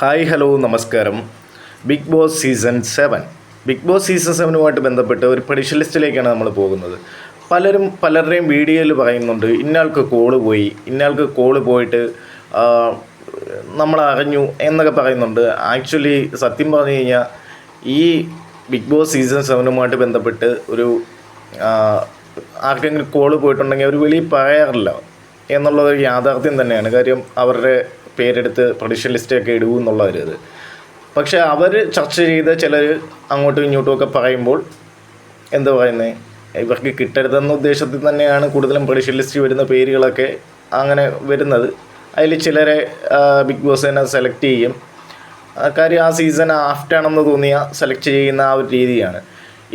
Hi hello നമസ്കാരം. Bigg Boss season seven. Bigg Boss season സെവനുമായിട്ട് ബന്ധപ്പെട്ട് ഒരു പ്രഡിഷൻ ലിസ്റ്റിലേക്കാണ് നമ്മൾ പോകുന്നത്. പലരും പലരുടെയും വീഡിയോയിൽ പറയുന്നുണ്ട് ഇന്നയാൾക്ക് കോൾ പോയി. ഇന്നയാൾക്ക് കോൾ പോയിട്ട് നമ്മൾ അറിഞ്ഞു എന്നൊക്കെ പറയുന്നുണ്ട്. ആക്ച്വലി സത്യം പറഞ്ഞു കഴിഞ്ഞാൽ ഈ ബിഗ് ബോസ് സീസൺ സെവനുമായിട്ട് ബന്ധപ്പെട്ട് ഒരു ആർക്കെങ്കിലും കോൾ പോയിട്ടുണ്ടെങ്കിൽ അവർ വെളിയിൽ പറയാറില്ല. എന്നുള്ളത് യാഥാർത്ഥ്യം തന്നെയാണ്. കാര്യം അവരുടെ പേരെടുത്ത് പ്രൊഡിഷൻ ലിസ്റ്റൊക്കെ ഇടൂ എന്നുള്ളവരത് പക്ഷേ അവർ ചർച്ച ചെയ്ത് ചിലർ അങ്ങോട്ടും ഇങ്ങോട്ടും ഒക്കെ പറയുമ്പോൾ എന്താ പറയുന്നത് ഇവർക്ക് കിട്ടരുതെന്ന ഉദ്ദേശത്തിൽ തന്നെയാണ് കൂടുതലും പ്രൊഡിഷൻ ലിസ്റ്റ് വരുന്ന പേരുകളൊക്കെ അങ്ങനെ വരുന്നത്. അതിൽ ചിലരെ ബിഗ് ബോസ് തന്നെ സെലക്ട് ചെയ്യും. കാര്യം ആ സീസൺ ആഫ്റ്റാണെന്ന് തോന്നിയ സെലക്ട് ചെയ്യുന്ന ആ ഒരു രീതിയാണ്.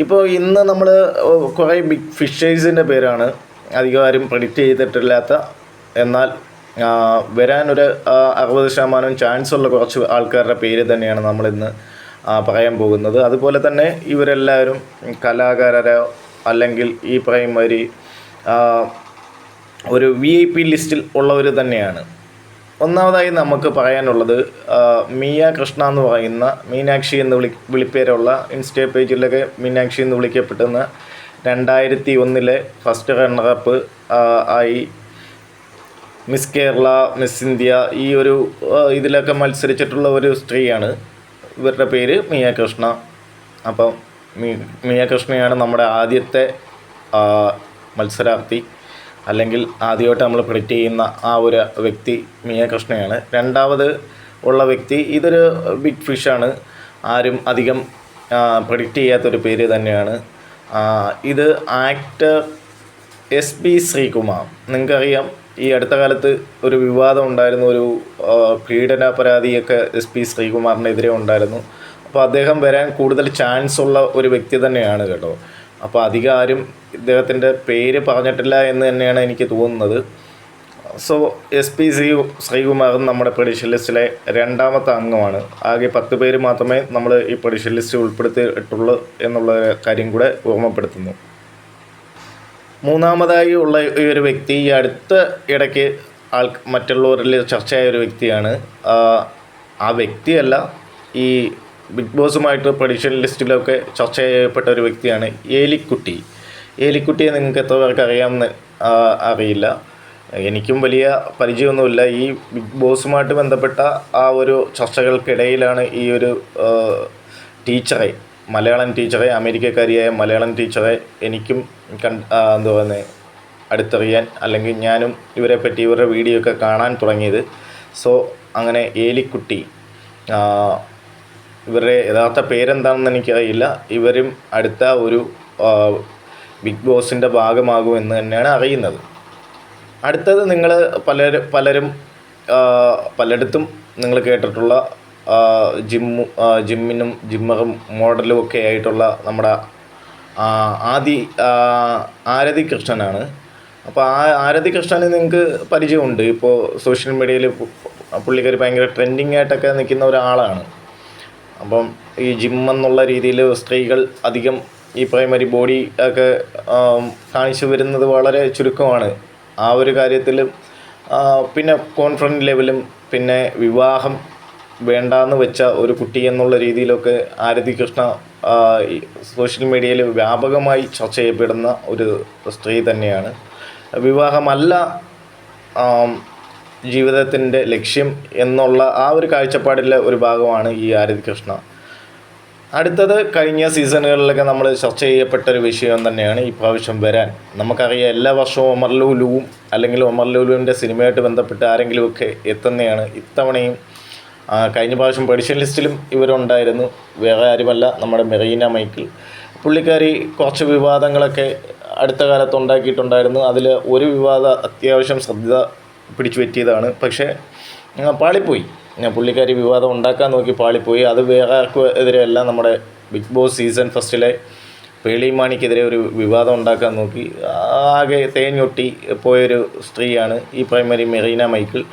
ഇപ്പോൾ ഇന്ന് നമ്മൾ കുറേ ബിഗ് ഫിഷേഴ്സിന്റെ പേരാണ് അധികം ആരും പ്രഡിക്റ്റ് ചെയ്തിട്ടില്ലാത്ത എന്നാൽ വരാനൊരു അറുപത് ശതമാനം ചാൻസ് ഉള്ള കുറച്ച് ആൾക്കാരുടെ പേര് തന്നെയാണ് നമ്മളിന്ന് പറയാൻ പോകുന്നത്. അതുപോലെ തന്നെ ഇവരെല്ലാവരും കലാകാരരോ അല്ലെങ്കിൽ ഈ പറയുമാതിരി ഒരു വി ഐ പി ലിസ്റ്റിൽ ഉള്ളവർ തന്നെയാണ്. ഒന്നാമതായി നമുക്ക് പറയാനുള്ളത് മിയ കൃഷ്ണ എന്ന് പറയുന്ന മീനാക്ഷി എന്ന് വിളി വിളിപ്പേരുള്ള ഇൻസ്റ്റ പേജിലൊക്കെ മീനാക്ഷി എന്ന് വിളിക്കപ്പെടുന്ന രണ്ടായിരത്തി ഒന്നിലെ ഫസ്റ്റ് റണ്ണറപ്പ് ആയി മിസ് കേരള മിസ് ഇന്ത്യ ഈ ഒരു ഇതിലൊക്കെ മത്സരിച്ചിട്ടുള്ള ഒരു സ്ത്രീയാണ്. ഇവരുടെ പേര് മിയ കൃഷ്ണ അപ്പം മിയ കൃഷ്ണയാണ് നമ്മുടെ ആദ്യത്തെ മത്സരാർത്ഥി. അല്ലെങ്കിൽ ആദ്യമായിട്ട് നമ്മൾ പ്രിഡിക്റ്റ് ചെയ്യുന്ന ആ ഒരു വ്യക്തി മിയ കൃഷ്ണയാണ് രണ്ടാമത് ഉള്ള വ്യക്തി ഇതൊരു ബിഗ് ഫിഷാണ് ആരും അധികം പ്രിഡിക്റ്റ് ചെയ്യാത്തൊരു പേര് തന്നെയാണ്. ഇത് ആക്ടർ എസ് പി ശ്രീകുമാർ. നിങ്ങൾക്കറിയാം ഈ അടുത്ത കാലത്ത് ഒരു വിവാദം ഉണ്ടായിരുന്നു ഒരു പീഡന പരാതിയൊക്കെ എസ് പി ശ്രീകുമാറിനെതിരെ ഉണ്ടായിരുന്നു. അപ്പോൾ അദ്ദേഹം വരാൻ കൂടുതൽ ചാൻസ് ഉള്ള ഒരു വ്യക്തി തന്നെയാണ് കേട്ടോ. അപ്പോൾ അധികം ആരും ഇദ്ദേഹത്തിന്റെ പേര് പറഞ്ഞിട്ടില്ല എന്ന് തന്നെയാണ് എനിക്ക് തോന്നുന്നത്. സോ എസ് പി സി ശ്രീകുമാറും നമ്മുടെ പ്രഡിഷൻ ലിസ്റ്റിലെ രണ്ടാമത്തെ അംഗമാണ്. ആകെ പത്ത് പേര് മാത്രമേ നമ്മൾ ഈ പ്രഡിഷൻ ലിസ്റ്റ് ഉൾപ്പെടുത്തിയിട്ടുള്ളൂ എന്നുള്ള കാര്യം കൂടെ ഓർമ്മപ്പെടുത്തുന്നു. മൂന്നാമതായി ഉള്ള ഈ ഒരു വ്യക്തി ഈ അടുത്ത ഇടയ്ക്ക് ആൾ മറ്റുള്ളവരിൽ ചർച്ചയായ ഒരു വ്യക്തിയാണ്. ആ, വ്യക്തിയല്ല ഈ ബിഗ് ബോസുമായിട്ട് പ്രഡീഷൻ ലിസ്റ്റിലൊക്കെ ചർച്ച ചെയ്യപ്പെട്ട ഒരു വ്യക്തിയാണ് ഏലിക്കുട്ടി. ഏലിക്കുട്ടിയെ നിങ്ങൾക്ക് എത്ര പേർക്ക് അറിയാമെന്ന് അറിയില്ല. എനിക്കും വലിയ പരിചയമൊന്നുമില്ല. ഈ ബിഗ് ബോസുമായിട്ട് ബന്ധപ്പെട്ട ആ ഒരു ചർച്ചകൾക്കിടയിലാണ് ഈ ഒരു ടീച്ചറെ മലയാളം ടീച്ചറെ അമേരിക്കക്കാരിയായ മലയാളം ടീച്ചറെ എനിക്കും ആ, എന്താ പറയുന്നത് അടുത്തറിയാൻ അല്ലെങ്കിൽ ഞാനും ഇവരെ പറ്റി ഇവരുടെ വീഡിയോ ഒക്കെ കാണാൻ തുടങ്ങിയത്. സോ അങ്ങനെ ഏലിക്കുട്ടി ഇവരുടെ യഥാർത്ഥ പേരെന്താണെന്ന് എനിക്കറിയില്ല. ഇവരും അടുത്ത ഒരു ബിഗ് ബോസിന്റെ ഭാഗമാകുമെന്ന് തന്നെയാണ് അറിയുന്നത്. അടുത്തത് നിങ്ങൾ പലരും പലരും പലയിടത്തും നിങ്ങൾ കേട്ടിട്ടുള്ള ജിമ്മു ജിമ്മിനും ജിമ്മറും മോഡലും ഒക്കെ ആയിട്ടുള്ള നമ്മുടെ ആദി ആരതി കൃഷ്ണനാണ്. അപ്പോൾ ആ ആരതി കൃഷ്ണനെ നിങ്ങൾക്ക് പരിചയമുണ്ട്. ഇപ്പോൾ സോഷ്യൽ മീഡിയയിൽ പുള്ളിക്കാരി ഭയങ്കര ട്രെൻഡിങ് ആയിട്ടൊക്കെ നിൽക്കുന്ന ഒരാളാണ്. അപ്പം ഈ ജിം എന്നുള്ള രീതിയിൽ സ്ത്രീകൾ അധികം ഈ പ്രൈമറി ബോഡി ഒക്കെ കാണിച്ചു വരുന്നത് വളരെ ചുരുക്കമാണ്. ആ ഒരു കാര്യത്തിലും പിന്നെ കോൺഫിഡന്റ് ലെവലും പിന്നെ വിവാഹം വേണ്ടാന്ന് വെച്ച ഒരു കുട്ടി എന്നുള്ള രീതിയിലൊക്കെ ആരതി കൃഷ്ണ സോഷ്യൽ മീഡിയയിൽ വ്യാപകമായി ചർച്ച ചെയ്യപ്പെടുന്ന ഒരു സ്ത്രീ തന്നെയാണ്. വിവാഹമല്ല ജീവിതത്തിന്റെ ലക്ഷ്യം എന്നുള്ള ആ ഒരു കാഴ്ചപ്പാടിലെ ഒരു ഭാഗമാണ് ഈ ആരതി കൃഷ്ണ. അടുത്തത് കഴിഞ്ഞ സീസണുകളിലൊക്കെ നമ്മൾ ചർച്ച ചെയ്യപ്പെട്ട ഒരു വിഷയം തന്നെയാണ് ഈ പ്രാവശ്യം വരാൻ. നമുക്കറിയാം എല്ലാ വർഷവും ഒമർ ലുലുവും അല്ലെങ്കിൽ ഒമർ ലുലുവിന്റെ സിനിമയായിട്ട് ബന്ധപ്പെട്ട് ആരെങ്കിലുമൊക്കെ എത്തുന്നതാണ്. ഇത്തവണയും കഴിഞ്ഞ പ്രാവശ്യം പെഡിഷൻ ലിസ്റ്റിലും ഇവരുണ്ടായിരുന്നു. വേറെ ആരുമല്ല നമ്മുടെ മെറീന മൈക്കിൾ. പുള്ളിക്കാരി കുറച്ച് വിവാദങ്ങളൊക്കെ അടുത്ത കാലത്ത് ഉണ്ടാക്കിയിട്ടുണ്ടായിരുന്നു. അതിൽ ഒരു വിവാദ അത്യാവശ്യം ശ്രദ്ധ പിടിച്ചു പറ്റിയതാണ്. പക്ഷേ പാളിപ്പോയി. പുള്ളിക്കാരി വിവാദം ഉണ്ടാക്കാൻ നോക്കി പാളിപ്പോയി. അത് വേറെ ആർക്കും എതിരെയല്ല. നമ്മുടെ ബിഗ് ബോസ് സീസൺ ഫസ്റ്റിലെ പേളിമാണിക്കെതിരെ ഒരു വിവാദം ഉണ്ടാക്കാൻ നോക്കി. ആകെ തേഞ്ഞൊട്ടി പോയൊരു സ്ത്രീയാണ് ഈ പ്രൈമറി മെറീന മൈക്കിൾ.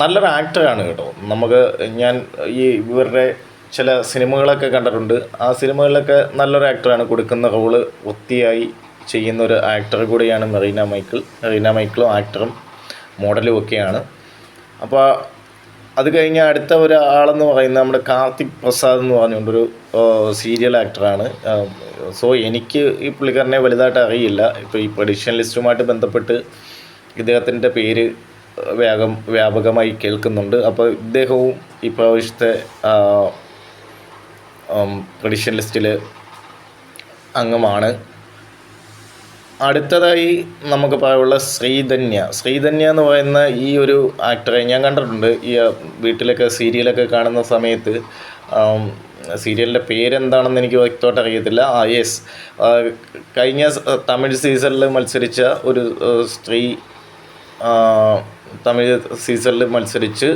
നല്ലൊരു ആക്ടറാണ് കേട്ടോ. നമുക്ക് ഞാൻ ഈ ഇവരുടെ ചില സിനിമകളൊക്കെ കണ്ടിട്ടുണ്ട്. ആ സിനിമകളിലൊക്കെ നല്ലൊരു ആക്ടറാണ് കൊടുക്കുന്ന റോൾ വൃത്തിയായി ചെയ്യുന്ന ഒരു ആക്ടർ കൂടിയാണ് മെറീന മൈക്കിൾ. മെറീന മൈക്കിളും ആക്ടറും മോഡലും ഒക്കെയാണ്. അപ്പോൾ അത് കഴിഞ്ഞ് അടുത്ത ഒരാളെന്ന് പറയുന്നത് നമ്മുടെ കാർത്തിക് പ്രസാദ് എന്ന് പറഞ്ഞുകൊണ്ടൊരു സീരിയൽ ആക്ടറാണ് സോ എനിക്ക് ഈ പുള്ളിക്കാരനെ വലുതായിട്ട് അറിയില്ല. ഇപ്പോൾ ഈ പ്രഡിഷൻ ലിസ്റ്റുമായിട്ട് ബന്ധപ്പെട്ട് ഇദ്ദേഹത്തിന്റെ പേര് വ്യാപകം വ്യാപകമായി കേൾക്കുന്നുണ്ട്. അപ്പോൾ ഇദ്ദേഹവും ഈ പ്രാവശ്യത്തെ പ്രഡിഷൻ ലിസ്റ്റിൽ അംഗമാണ്. അടുത്തതായി നമുക്ക് പറയാനുള്ള ശ്രീധന്യ. ശ്രീധന്യ എന്ന് പറയുന്ന ഈ ഒരു ആക്ടറെ ഞാൻ കണ്ടിട്ടുണ്ട്. ഈ വീട്ടിലൊക്കെ സീരിയലൊക്കെ കാണുന്ന സമയത്ത് സീരിയലിന്റെ പേരെന്താണെന്ന് എനിക്ക് വ്യക്തമായിട്ട് അറിയത്തില്ല. ആ യെസ് കഴിഞ്ഞ തമിഴ് സീസണിൽ മത്സരിച്ച ഒരു സ്ത്രീ തമിഴ് സീസണിൽ മത്സരിച്ച്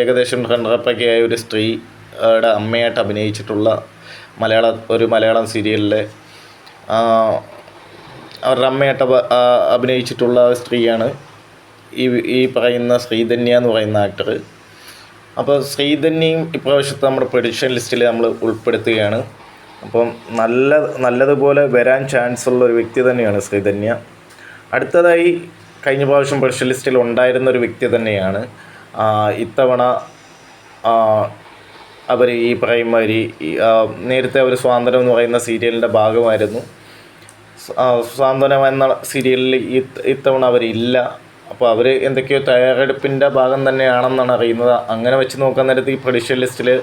ഏകദേശം റണ്ണറപ്പൊക്കെ ആയ ഒരു സ്ത്രീയുടെ അമ്മയായിട്ട് അഭിനയിച്ചിട്ടുള്ള മലയാള ഒരു മലയാളം സീരിയലിലെ അവരുടെ അമ്മയായിട്ട് അഭിനയിച്ചിട്ടുള്ള സ്ത്രീയാണ് ഈ ഈ പറയുന്ന ശ്രീധന്യ എന്ന് പറയുന്ന ആക്ടർ അപ്പോൾ ശ്രീധന്യയും ഇപ്രാവശ്യത്തെ നമ്മുടെ പ്രൊഡിക്ഷൻ ലിസ്റ്റിൽ നമ്മൾ ഉൾപ്പെടുത്തുകയാണ്. അപ്പം നല്ല നല്ലതുപോലെ വരാൻ ചാൻസ് ഉള്ള ഒരു വ്യക്തി തന്നെയാണ് ശ്രീധന്യ. അടുത്തതായി കഴിഞ്ഞ പ്രാവശ്യം പ്രഷർ ലിസ്റ്റിൽ ഉണ്ടായിരുന്ന ഒരു വ്യക്തി തന്നെയാണ്. ഇത്തവണ അവർ ഈ ആ, നേരത്തെ അവർ സ്വാതന്ത്ര്യം എന്ന് പറയുന്ന സീരിയലിന്റെ ഭാഗമായിരുന്നു. സ്വാതന്ത്ര്യം എന്ന സീരിയലിൽ ഇത്തവണ അവരില്ല. അപ്പോൾ അവർ എന്തൊക്കെയോ തയ്യാറെടുപ്പിന്റെ ഭാഗം തന്നെയാണെന്നാണ് അറിയുന്നത്. അങ്ങനെ വെച്ച് നോക്കാൻ നേരത്ത് ഈ പ്രഡിഷ്യൽ ലിസ്റ്റിൽ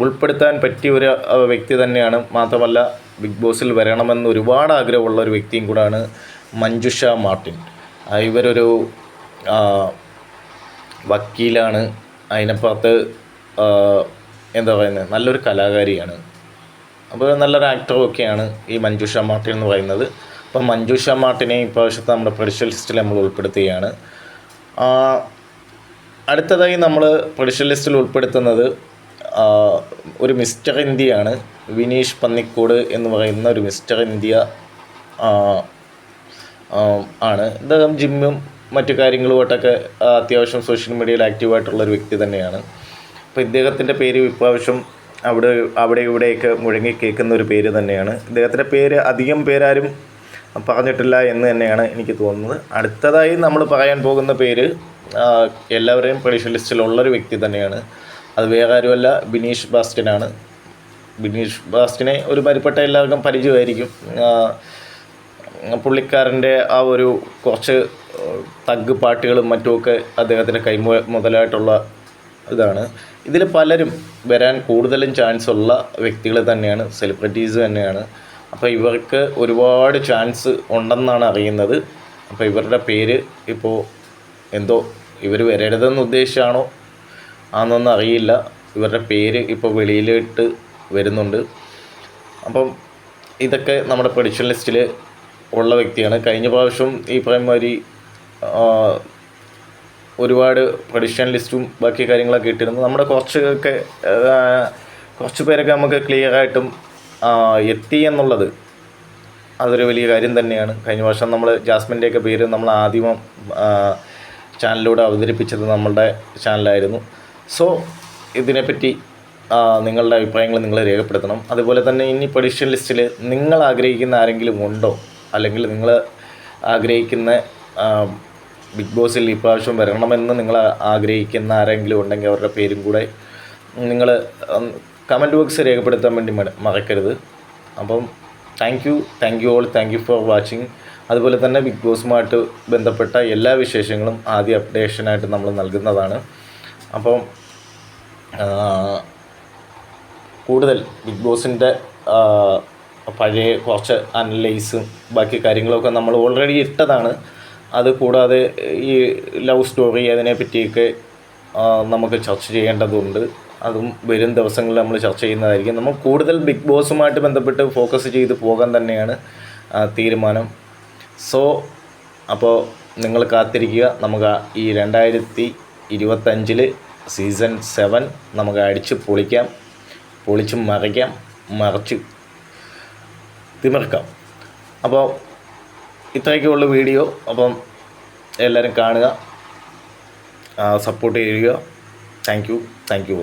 ഉൾപ്പെടുത്താൻ പറ്റിയ ഒരു വ്യക്തി തന്നെയാണ്. മാത്രമല്ല ബിഗ് ബോസിൽ വരണമെന്ന് ഒരുപാട് ആഗ്രഹമുള്ള ഒരു വ്യക്തിയും കൂടാണ് മഞ്ജുഷ മാർട്ടിൻ. ഇവരൊരു വക്കീലാണ്. അതിനപ്പുറത്ത് എന്താ പറയുന്നത് നല്ലൊരു കലാകാരിയാണ്. അപ്പോൾ നല്ലൊരു ആക്ടറും ഒക്കെയാണ് ഈ മഞ്ജുഷ മാർട്ടിൻ എന്ന് പറയുന്നത്. അപ്പം മഞ്ജുഷ മാർട്ടിനെ ഇപ്രാവശ്യത്തെ നമ്മുടെ പ്രൊഡിഷ്യൽ ലിസ്റ്റിൽ നമ്മൾ ഉൾപ്പെടുത്തുകയാണ്. അടുത്തതായി നമ്മൾ പ്രൊഡിഷ്യൽ ലിസ്റ്റിൽ ഉൾപ്പെടുത്തുന്നത് ഒരു മിസ്റ്റർ ഇന്ത്യയാണ്. വിനീഷ് പന്നിക്കോട് എന്ന് പറയുന്ന ഒരു മിസ്റ്റർ ഇന്ത്യ ആണ്. ഇദ്ദേഹം ജിമ്മും മറ്റു കാര്യങ്ങളുമായിട്ടൊക്കെ അത്യാവശ്യം സോഷ്യൽ മീഡിയയിൽ ആക്റ്റീവായിട്ടുള്ള ഒരു വ്യക്തി തന്നെയാണ്. അപ്പോൾ ഇദ്ദേഹത്തിന്റെ പേര് ഇപ്രാവശ്യം അവിടെ അവിടെ ഇവിടെയൊക്കെ മുഴങ്ങി കേൾക്കുന്ന ഒരു പേര് തന്നെയാണ്. ഇദ്ദേഹത്തിന്റെ പേര് അധികം പേരാരും പറഞ്ഞിട്ടില്ല എന്ന് തന്നെയാണ് എനിക്ക് തോന്നുന്നത്. അടുത്തതായി നമ്മൾ പറയാൻ പോകുന്ന പേര് എല്ലാവരെയും പ്രതീക്ഷ ലിസ്റ്റിലുള്ളൊരു വ്യക്തി തന്നെയാണ്. അത് വേറെ ആരുമല്ല ബിനീഷ് ബാസ്റ്റിനാണ്. ബിനീഷ് ബാസ്റ്റിനെ ഒരു പരിപ്പെട്ട എല്ലാവർക്കും പരിചയമായിരിക്കും. പുള്ളിക്കാരന്റെ ആ ഒരു കുറച്ച് തഗ് പാട്ടുകളും മറ്റുമൊക്കെ അദ്ദേഹത്തിന്റെ കൈ മുതലായിട്ടുള്ള ഇതാണ്. ഇതിൽ പലരും വരാൻ കൂടുതലും ചാൻസ് ഉള്ള വ്യക്തികൾ തന്നെയാണ് സെലിബ്രിറ്റീസ് തന്നെയാണ്. അപ്പോൾ ഇവർക്ക് ഒരുപാട് ചാൻസ് ഉണ്ടെന്നാണ് അറിയുന്നത്. അപ്പോൾ ഇവരുടെ പേര് ഇപ്പോൾ എന്തോ ഇവർ വരരുതെന്ന് ഉദ്ദേശിച്ചാണോ ആണെന്നൊന്നും അറിയില്ല. ഇവരുടെ പേര് ഇപ്പോൾ വെളിയിലിട്ട് വരുന്നുണ്ട്. അപ്പം ഇതൊക്കെ നമ്മുടെ പ്രൊഡിക്ഷൻ ലിസ്റ്റിൽ ഉള്ള വ്യക്തിയാണ്. കഴിഞ്ഞ പ്രാവശ്യം ഈ പറയുന്ന ഒരുപാട് പ്രഡിഷൻ ലിസ്റ്റും ബാക്കി കാര്യങ്ങളൊക്കെ ഇട്ടിരുന്നു. നമ്മുടെ കുറച്ചൊക്കെ കുറച്ച് പേരൊക്കെ നമുക്ക് ക്ലിയർ ആയിട്ടും എത്തി എന്നുള്ളത് അതൊരു വലിയ കാര്യം തന്നെയാണ്. കഴിഞ്ഞ വർഷം നമ്മൾ ജാസ്മിന്റെയൊക്കെ പേര് നമ്മൾ ആദ്യം ചാനലിലൂടെ അവതരിപ്പിച്ചത് നമ്മളുടെ ചാനലായിരുന്നു. സോ ഇതിനെപ്പറ്റി നിങ്ങളുടെ അഭിപ്രായങ്ങൾ നിങ്ങൾ രേഖപ്പെടുത്തണം. അതുപോലെ തന്നെ ഇനി പ്രൊഡിക്ഷൻ ലിസ്റ്റിൽ നിങ്ങൾ ആഗ്രഹിക്കുന്ന ആരെങ്കിലും ഉണ്ടോ? അല്ലെങ്കിൽ നിങ്ങൾ ആഗ്രഹിക്കുന്ന ബിഗ് ബോസിൽ ഇപ്രാവശ്യം വരണമെന്ന് നിങ്ങൾ ആഗ്രഹിക്കുന്ന ആരെങ്കിലും ഉണ്ടെങ്കിൽ അവരുടെ പേരും കൂടെ നിങ്ങൾ കമന്റ് ബോക്സ് രേഖപ്പെടുത്താൻ വേണ്ടി മറ- മറക്കരുത്. അപ്പം thank you thank you all thank you for watching അതുപോലെ തന്നെ ബിഗ് ബോസുമായിട്ട് ബന്ധപ്പെട്ട എല്ലാ വിശേഷങ്ങളും ആദ്യ അപ്ഡേഷനായിട്ട് നമ്മൾ നൽകുന്നതാണ്. അപ്പം കൂടുതൽ ബിഗ് ബോസിന്റെ പഴയ കുറച്ച് അനലൈസും ബാക്കി കാര്യങ്ങളൊക്കെ നമ്മൾ ഓൾറെഡി ഇട്ടതാണ്. അത് കൂടാതെ ഈ ലവ് സ്റ്റോറി അതിനെ പറ്റിയൊക്കെ നമുക്ക് ചർച്ച ചെയ്യേണ്ടതുണ്ട്. അതും വരും ദിവസങ്ങളിൽ നമ്മൾ ചർച്ച ചെയ്യുന്നതായിരിക്കും. നമ്മൾ കൂടുതൽ ബിഗ് ബോസുമായിട്ട് ബന്ധപ്പെട്ട് ഫോക്കസ് ചെയ്ത് പോകാൻ തന്നെയാണ് തീരുമാനം. സോ അപ്പോൾ നിങ്ങൾ കാത്തിരിക്കുക. നമുക്ക് ഈ രണ്ടായിരത്തി ഇരുപത്തഞ്ചിൽ സീസൺ സെവൻ നമുക്ക് അടിച്ച് പൊളിക്കാം. പൊളിച്ച് മറിക്കാം. മറിച്ച് തിമിർക്കാം. അപ്പോൾ ഇത്രയൊക്കെ ഉള്ള വീഡിയോ. അപ്പം എല്ലാവരും കാണുക സപ്പോർട്ട് ചെയ്യുക. Thank you. Thank U